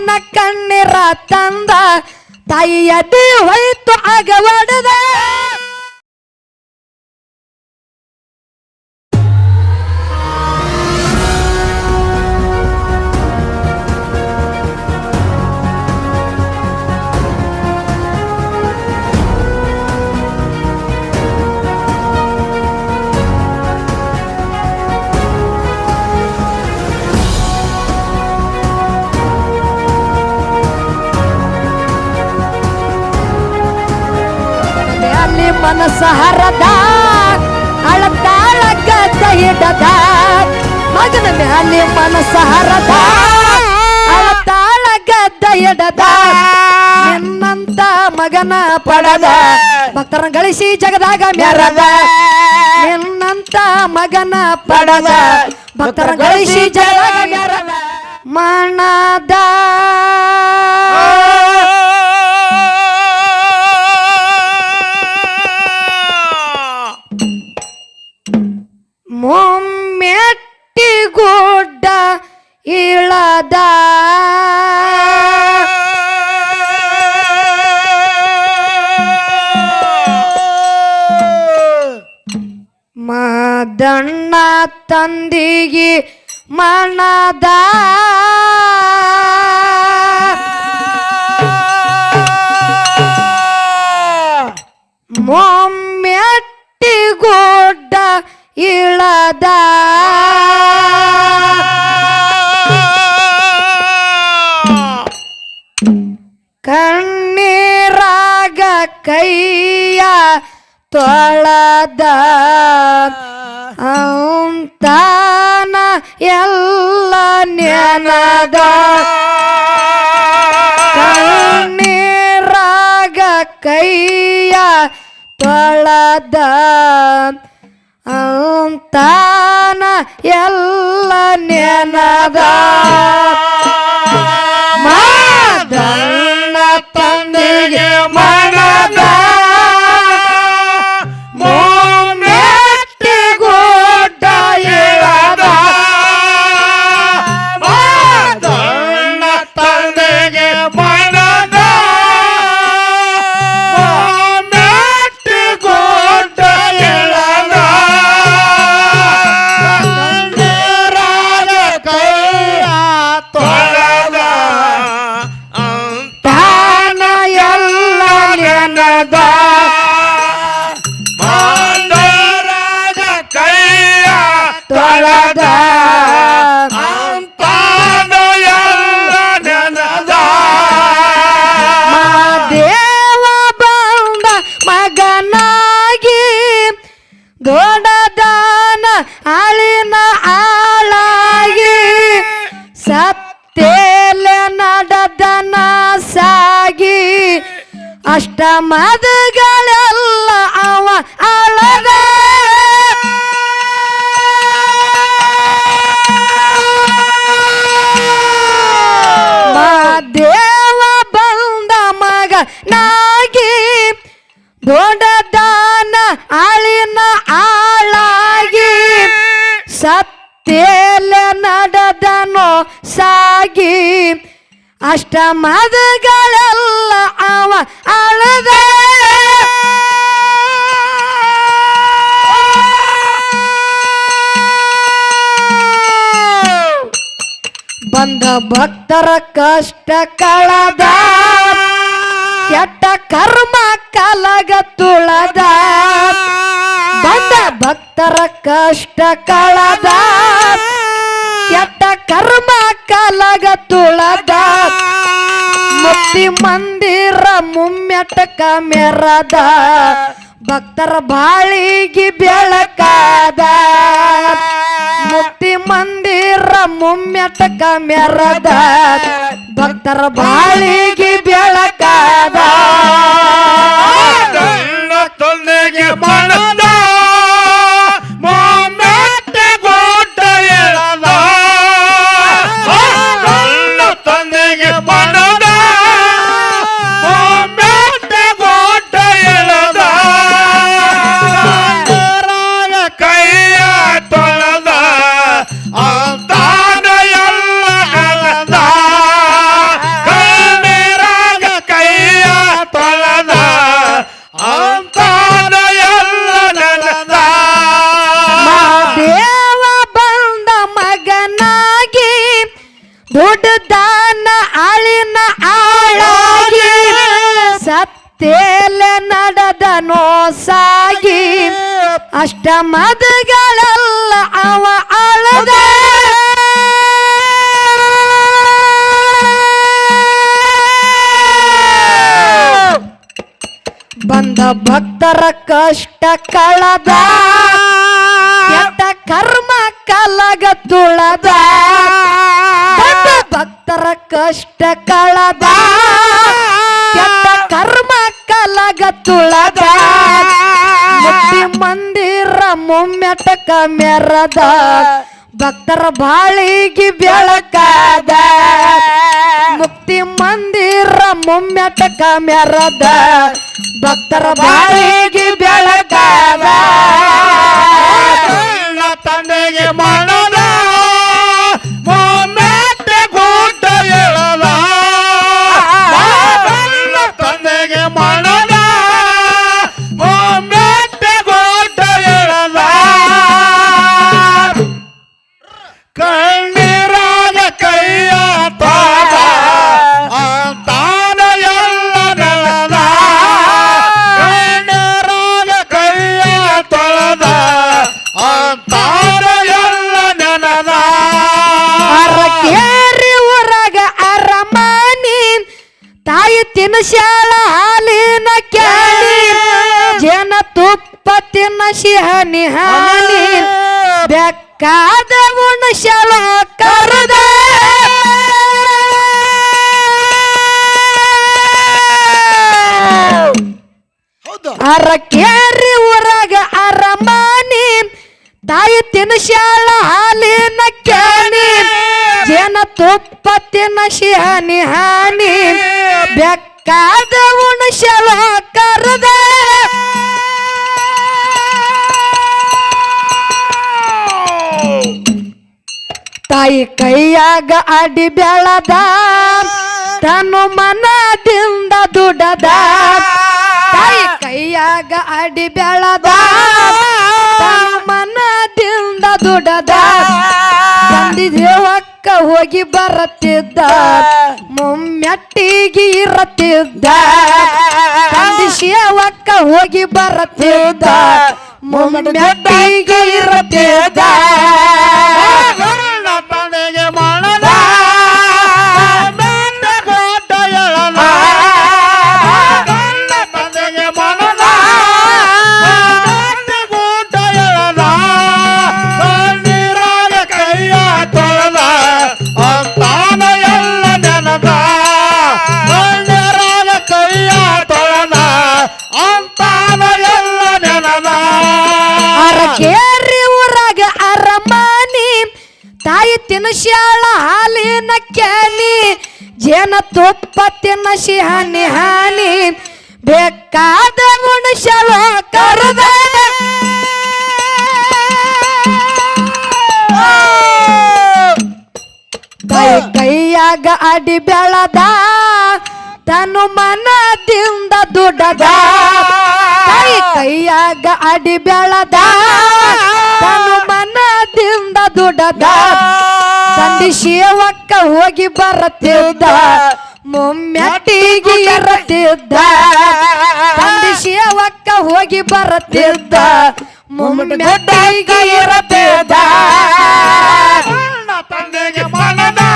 ಅಳತಾನ ಕಣ್ಣೀರ ತಂದ ತಾಯಿಯ ದಿ ಹೋಯ್ತು ಆಗ ಒಡೆದ. ಮನಸ್ಸ ಹರದ ಅಳತಾಳ ಗದ್ದ ಹಿಡದ ಮಗನ ಮ್ಯಾಲೆ ಮನಸ್ಸ ಹರದ ಅಳತಾಳ ಗದ್ದ ಹಿಡದ ನಿನ್ನಂತ ಮಗನ ಪಡದ ಭಕ್ತರ ಗಳಿಸಿ ಜಗದಾಗ ಮೆರದ ನಿನ್ನಂತ ಮಗನ ಪಡದ ಭಕ್ತರ ಗಳಿಸಿ ಜಗದಾಗ ಮೆರದ ಮಣದ ಇಳದ ಮದಣ್ಣ ತಂದಿಗೆ ಮಣದ. ಮೊಮ್ಮೆಟ್ಟಿಗುಡ್ಡ ಇಳದ. ಕಣ್ಣೀರಾಗ ಕೈಯ ತೊಳದ ಅಂತಾನ ಎಲ್ಲ ನೆನದ ಕಣ್ಣೀರಾಗ ಕೈಯ ತೊಳದ ಅಂತಾನ ಎಲ್ಲ ನೆನದ ಮನದ ದೊಡ್ಡದಾನ ಆಳಿನ ಆಳಾಗಿ ಸತ್ತೇಲೆ ನಡದನ ಸಾಗಿ ಅಷ್ಟ ಅಷ್ಟ ಮದಗಳೆಲ್ಲ ಅವ ಅಳದ. ಬಂದ ಭಕ್ತರ ಕಷ್ಟ ಕಳದ. ಕೆಟ್ಟ ಕರ್ಮ ಕಲಗ ತುಳದ. ಬಂದ ಭಕ್ತರ ಕಷ್ಟ ಕಳದ. ಕೆಟ್ಟ ಕರ್ಮ ಕಲಗ ತುಳದ. ಮುಕ್ತಿ ಮಂದಿರ ಮುಮ್ಮೆಟಕ ಮೆರದ ಭಕ್ತರ ಬಾಳಿಗೆ ಬೆಳಕಾದ. ಮುಕ್ತಿ ಮಂದಿರ ಮುಮ್ಮೆಟಕ ಮೆರದ ಭಕ್ತರ ಬಾಳಿಗೆ ಬೆಳಕಾದ. ಮದಗಳೆಲ್ಲ ಅವ ಅಳದ. ಬಂದ ಭಕ್ತರ ಕಷ್ಟ ಕಳದ. ಕೆಟ್ಟ ಕರ್ಮ ಕಲಗ ತುಳದ. ಭಕ್ತರ ಕಷ್ಟ ಕಳದ. ಕೆಟ್ಟ ಕರ್ಮ ಕಲಗ ತುಳದ. ಮುಮ್ಮೆಟಕ ಮೆರದ ಭಕ್ತರ ಬಾಳಿಗೆ ಬೆಳಕಾದ. ಮುಕ್ತಿ ಮಂದಿರ ಮುಮ್ಮೆಟಕ ಮೆರದ ಭಕ್ತರ ಬಾಳಿಗೆ ಬೆಳಕಾದ. ಬೆಕ್ಕಾದ ಉಣಶಾಳ ಕರದ ಅರಕೇರಿ ಊರಾಗ ಅರಮನಿ. ತಾಯಿ ತಿನ್ನಶಾಳ ಹಾಲಿನ ಕೇಳಿ ಜನ ತುಪ್ಪ ತಿನ್ನಸಿ ಹಾನಿ. ಹಾನಿ ಬೆಕ್ಕಾದ ಕೈಯಾಗ ಅಡಿ ಬೆಳದ, ತನು ಮನದಿಂದ ದುಡದ. ತಾಯಿ ಕೈಯಾಗ ಅಡಿ ಬೆಳದ, ತನು ಮನದಿಂದ ದುಡದ. ದೇವಕ್ಕ ಹೋಗಿ ಬರತ್ತಿದ್ದ, ಮುಮ್ಮೆಟ್ಟಿಗೆ ಇರತ್ತಿದ್ದ. ತಂದಿ ಶಿವಕ್ಕ ಹೋಗಿ ಬರತ್ತಿದ್ದ, ಮುಮ್ಮೆಟ್ಟಿಗೆ ಇರತ್ತಿದ್ದ. ತನು ಮನದಿಂದ ದುಡದ. ಕೈ ಕೈಯಾಗ ಅಡಿ ಬೆಳದ. ತನು ಮನದಿಂದ ದುಡದ. ತಂದಿ ಶಿವಕ್ಕ ಹೋಗಿ ಬರತ್ತಿದ್ದ. ಮೊಮ್ಮೆಟ್ಟಿಗೆ ಇರತ್ತಿದ್ದ. ತಂದಿ ಶಿವಕ್ಕ ಹೋಗಿ ಬರತ್ತಿದ್ದ. ಮೊಮ್ಮೆಟ್ಟಿಗೆ ಇರತ್ತಿದ್ದ. ತಂದೆಗೆ ಮನದ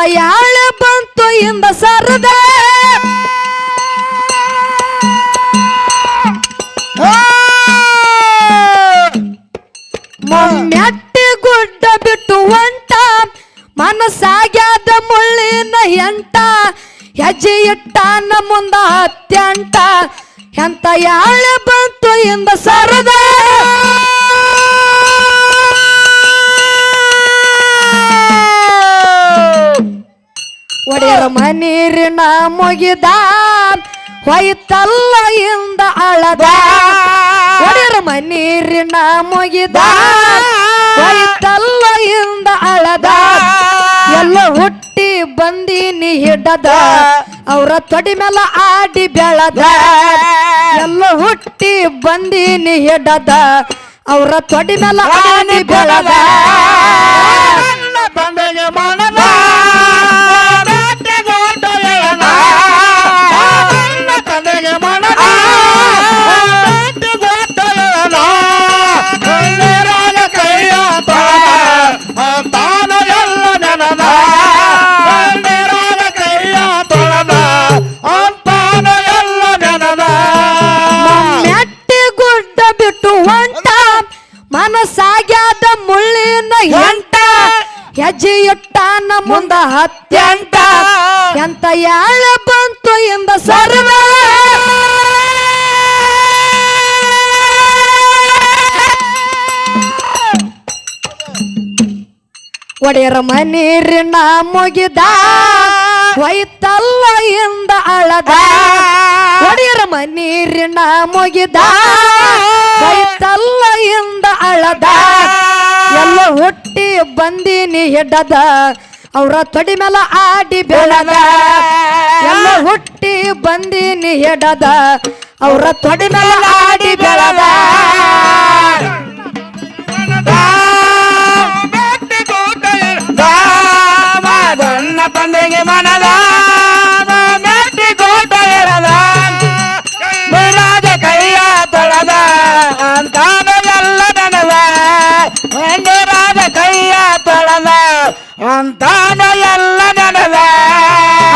ಎಂತ ಯಾಳೆ ಬಂತು ಇಂದ ಸರದ. ಮೊಮ್ಮೆಟ್ಟಿ ಗುಡ್ಡ ಬಿಟ್ಟು ಒಂಟ ಮನಸ್ಸಾಗ್ಯಾದ ಮುಳ್ಳಿನ ಎಂಟ. ಹೆಜ್ಜೆ ಇಟ್ಟಾನ ಮುಂದ ಅತ್ಯಂಟ. ಎಂತ ಯಾಳೆ ಬಂತು ಇಂದ ಸರದ. ಒಡೆಯರ ಮನೀರಿನ ಮುಗಿದ ಹೊಯ್ತಲ್ಲ ಇಂದ ಅಳದ. ಒಡೆಯರ ಮನೀರಿನ ಮುಗಿದ ಹೊಯ್ತಲ್ಲ ಇಂದ ಅಳದ. ಎಲ್ಲ ಹುಟ್ಟಿ ಬಂದೀನಿ ಹಿಡದ. ಅವರ ತೊಡಿ ಮೇಲೆ ಆಡಿ ಬೆಳದ. ಎಲ್ಲ ಹುಟ್ಟಿ ಬಂದೀನಿ ಹಿಡದ. ಅವರ ತೊಡಿ ಮೇಲೆ ಆಡಿ ಬೆಳದ. ಮನಸ್ಸಾಗ್ಯಾದ ಮುಳ್ಳಿನ ಎಂಟ. ಹೆಜ್ಜೆ ಇಟ್ಟಾನ ಮುಂದ ಹತ್ಯಂಟ ಎಂತ ಯಾಳ ಬಂತು ಎಂದ ಸರ್ವ. ಒಡೆಯರ ಮನೀರಿನ ಮುಗಿದ. ಹೊಯ್ತಲ್ಲ ಎಂದ ಅಳದ. ಒಡೆಯರ ಮನೀರಿನ ಮುಗಿದ. ಇಂದ ಅಳದ. ಎಲ್ಲ ಹುಟ್ಟಿ ಬಂದೀನಿ ಹೆಡದ. ಅವರ ತೊಡಿ ಮೇಲ ಆಡಿ ಬೆಳದ. ಎಲ್ಲ ಹುಟ್ಟಿ ಬಂದೀನಿ ಹಿಡದ. ಅವರ ತೊಡಿ ಮೇಲ ಆಡಿ ಬೆಳದ. ಅಂತಾನ ಎಲ್ಲ ನನದ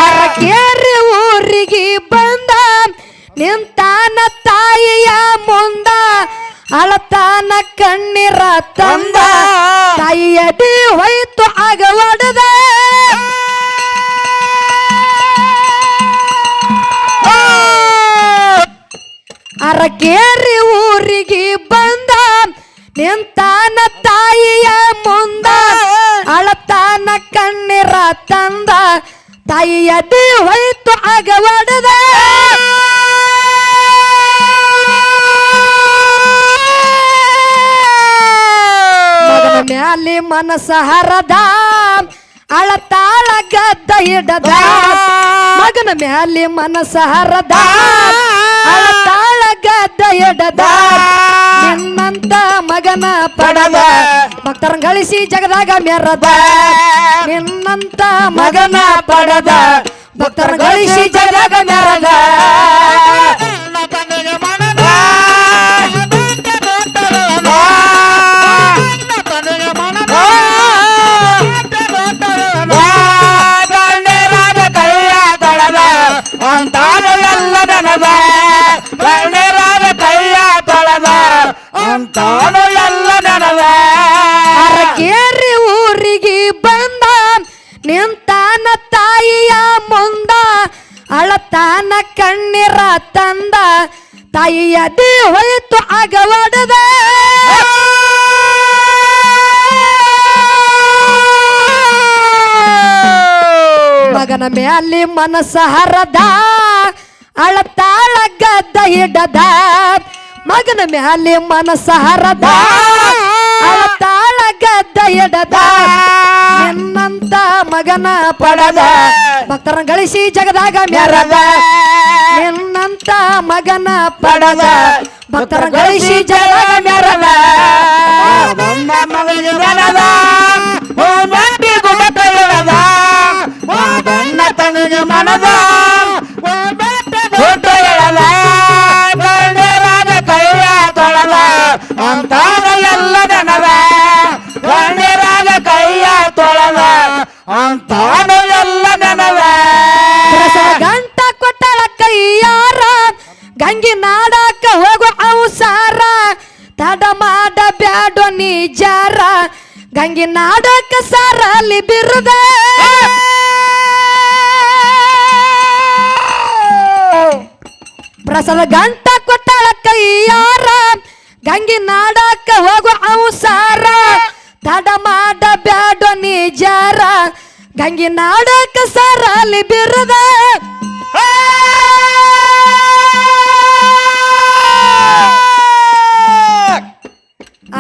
ಅರಕೇರಿ ಊರಿಗೆ ಬಂದ ನಿಂತಾನ ತಾಯಿಯ ಮುಂದ ಅಳತಾನ ಕಣ್ಣೀರ ತಂದ ತಾಯಿಯದಿ ಹೋಯ್ತು ಆಗ ಒಡದ ಅರಕೇರಿ ಊರಿಗೆ ಬಂದ ನಿಂತಾನ ತಾಯಿಯ ಮುಂದ ಅಳತಾನ ಕಣ್ಣಿರ ತಂದ ತಾಯಿಯದಿ ಹೋಯ್ತು ಆಗ ಒಡದ ಮ್ಯಾಲಿ ಮನಸ ಹರದ ಅಳತಾಳ ಗದ್ದ ಹಿಡದ ಮಗನ ಮ್ಯಾಲಿ ಮನಸ ಹರದ ಗದ್ದ ಎಡದ ನಿನ್ನಂತ ಮಗನ ಪಡದ ಭಕ್ತರನ್ ಗಳಿಸಿ ಜಗದಾಗ ಮೆರದ ನಿನ್ನಂತ ಮಗನ ಪಡದ ಭಕ್ತರನ್ ಗಳಿಸಿ ಜಗದಾಗ ಮೆರದ ಅಂತಾನ ಎಲ್ಲ ಅರಕೇರಿ ಊರಿಗೆ ಬಂದ, ನಿಂತಾನ ತಾಯಿಯ ಮುಂದ, ಅಳತಾನ ಕಣ್ಣೀರ ತಂದ ತಾಯಿಯದಿ ಹೋಯ್ತು, ಆಗ ಒಡದ. ಮಗನ ಮ್ಯಾಲಿ ಮನಸ್ಸ ಹರದ, ಅಳತಾಳ ಗದ್ದ ಹಿಡದ ಮಗನ ಮ್ಯಾಲೆ ಮನಸ ಹರದ ತಾಳ ಗದ್ದ ಎಡದ ನಿನ್ನಂತ ಮಗನ ಪಡದ. ಭಕ್ತರ ಗಳಿಸಿ ಜಗದಾಗ ಮೆರದ ನಿನ್ನಂತ ಮಗನ ಪಡದ. ಭಕ್ತರ ಗಳಿಸಿ ಜಗದಾಗ ಮೆರದ ಮಗನಿಗೆ ಮನದ. ಅಂತಾನಲ್ಲದನವ ಗಣ್ಯರಾಗ ಕೈಯ ತೊಳೆದ ಅಂತಾನು ಎಲ್ಲದನವ ಗಂಟ ಕೊಟ್ಟಳ ಕೈಯಾರ, ಗಂಗಿ ನಾಡಾಕ ಹೋಗೋ ಅವಸಾರ. ತಡ ಮಾಡ ಬ್ಯಾಡೋ ನಿಜಾರ, ಗಂಗಿ ನಾಡಕ ಸಾರಲ್ಲಿ ಬಿರುದೆ. ಪ್ರಸದ ಗಂಟ ಕೊಟ್ಟಳ ಕೈಯಾರ ಗಂಗಿ ಹೋಗು ಹೋಗೋ ಅವಸಾರ. ತಡ ಮಾಡ ಬ್ಯಾಡೋ ನಿಜಾರ. ಗಂಗಿ ನಾಡಕ ಸಾರಲ್ಲಿ ಬಿರುದ.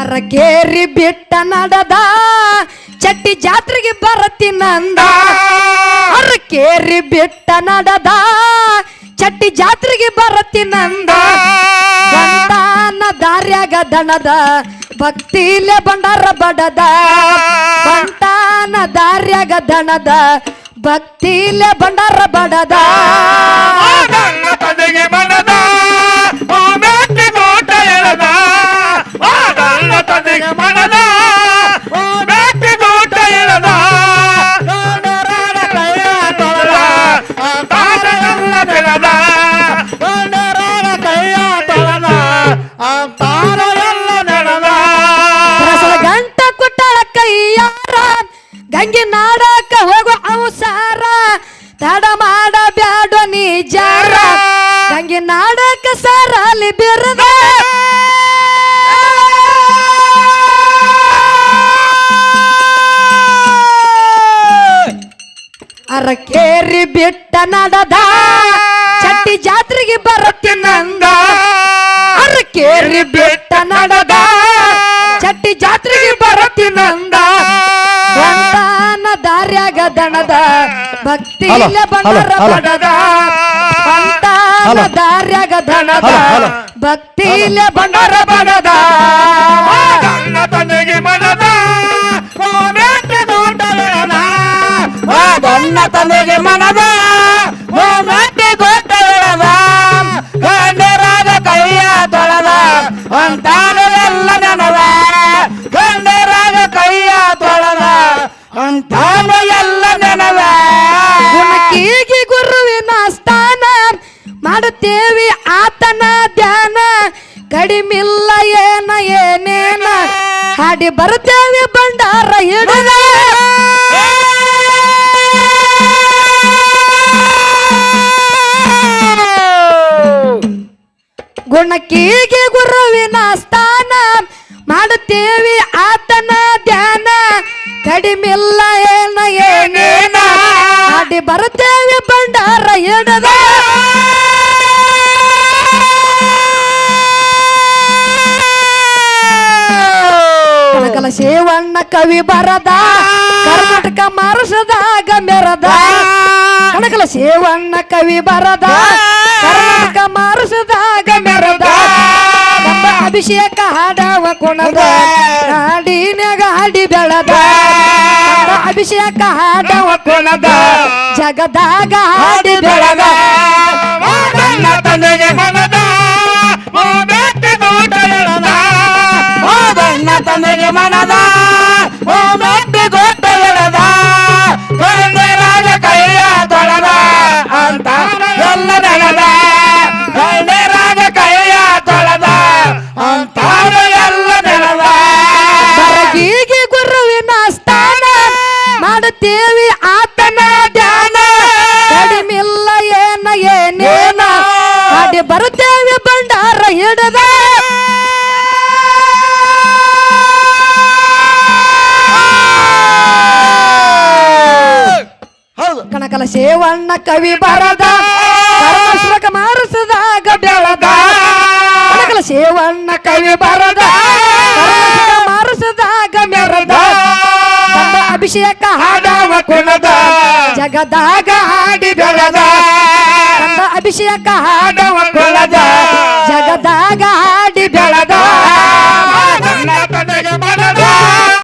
ಅರಗೇರಿ ಬಿಟ್ಟ ನಡದ. ಚಟ್ಟಿ ಜಾತ್ರೆಗೆ ಬರತ್ತಿನಂದ ಅರಕೇರಿ ಬಿಟ್ಟ ನಡದ. ಚಟ್ಟಿ ಜಾತ್ರೆಗೆ ಬರತ್ತಿನಂದ ಬಂದಾನ ದಾರ್ಯಾಗ ದಣದ ಭಕ್ತಿಲೆ ಬಂಡಾರ ಬಡದ. ಬಂಟಾನ ದಾರ್ಯಾಗ ದಣದ ಭಕ್ತಿಲೆ ಬಂಡಾರ ಬಡದ. ಬಿಟ್ಟ ನಡದ ಚಟ್ಟಿ ಜಾತ್ರೆಗೆ ಬರತ್ತಿನಂದ ಅರಕೇರಿ ಬೆಟ್ಟ ನಡದ ಚಟ್ಟಿ ಜಾತ್ರೆಗೆ ಬರತ್ತಿನಂದ ಸಂತಾನ ದಾರ್ಯಾಗ ದಣದ ಭಕ್ತಿ ಇಲ್ಲ ಹಲೋ. ಬಡದ ಸಂತಾನ. ದಾರ್ಯಾಗ ದಣದ ಭಕ್ತಿ ಇಲ್ಲ ಬಂಡರ ಬಡದ ಅಂತಾನು ಎಲ್ಲ ಗುಣಕೀಗಿ ಗುರುವಿನ ಸ್ಥಾನ. ಮಾಡುತ್ತೇವಿ ಆತನ ಧ್ಯಾನ. ಕಡಿಮಿಲ್ಲ ಏನ ಏನೇನ. ಹಾಡಿ ಬರುತ್ತೇವೆ ಬಂಡಾರ ಹಿಡಿದ. ಗುಣಕೀಗಿ ಕವಿ ಬರದ ಕರ್ನಾಟಕ ಮಾರಸದಾಗ ಮೆರದ ಕಣಕಲ ಶಿವಣ್ಣ ಕವಿ ಬರದ ಕರ್ನಾಟಕ ಮಾರಸದಾಗ ಮೆರದ ಅಭಿಷೇಕ ಹಾಡವ ಕುಣದ ಹಾಡಿನಾಗ ಹಾಡಿ ಬೆಳದ. ಅಭಿಷೇಕ ಹಾಡವ ಕುಣದ ಜಗದಾಗ ಹಾಡಿ ಬೆಳದ. ತಂದೆಗೆ ಮನದ ಓ ಬೆಟ್ಟಿ ಎಳೆದ. ಓ ನನ್ನ ತಂದೆಗೆ ಮನದ. ಮೆಟ್ಟಿ ಕೊಟ್ಟ ಎಳೆದ. ಗಣ್ಯರಾದ ಕೈಯ ತೊಳೆದ ಅಂತ ಎಲ್ಲ ನೆನೆದ. ಗಣ್ಯರಾದ ಕೈಯ ತೊಳೆದ ಅಂತಾನು ಎಲ್ಲ ನೆನೆದ. ಬರಗೀಗಿ ಗುರುವಿನ ಸ್ಥಾನ ಮಾಡುತ್ತೇವಿ ಆತನ ಧ್ಯಾನ ಕಡಿಮಿಲ್ಲ ಏನ ಏನೇನ ಹಾಡಿ ಬರುತ್ತೇವೆ ಬಂಡಾರ ಹಿಡದ ಕಣಕಲ ಶಿವಣ್ಣ ಕವಿ ಬರದ ಕರ್ಮಶ್ರಕ ಮಾರಸದಾಗ ಬೆಳದ ಕಣಕಲ ಶೇವಣ್ಣ ಕವಿ ಬರದ ಮಾರಸದಾಗ ಮೆರದ ಅಭಿಷೇಕ ಹಾಡವ ಕುಣದ, ಜಗದಾಗ ಹಾಡಿ ಬೆಳದ. ಅಭಿಷೇಕ ಹಾಡವ ಕುಣದ, ಜಗದಾಗ ಹಾಡಿ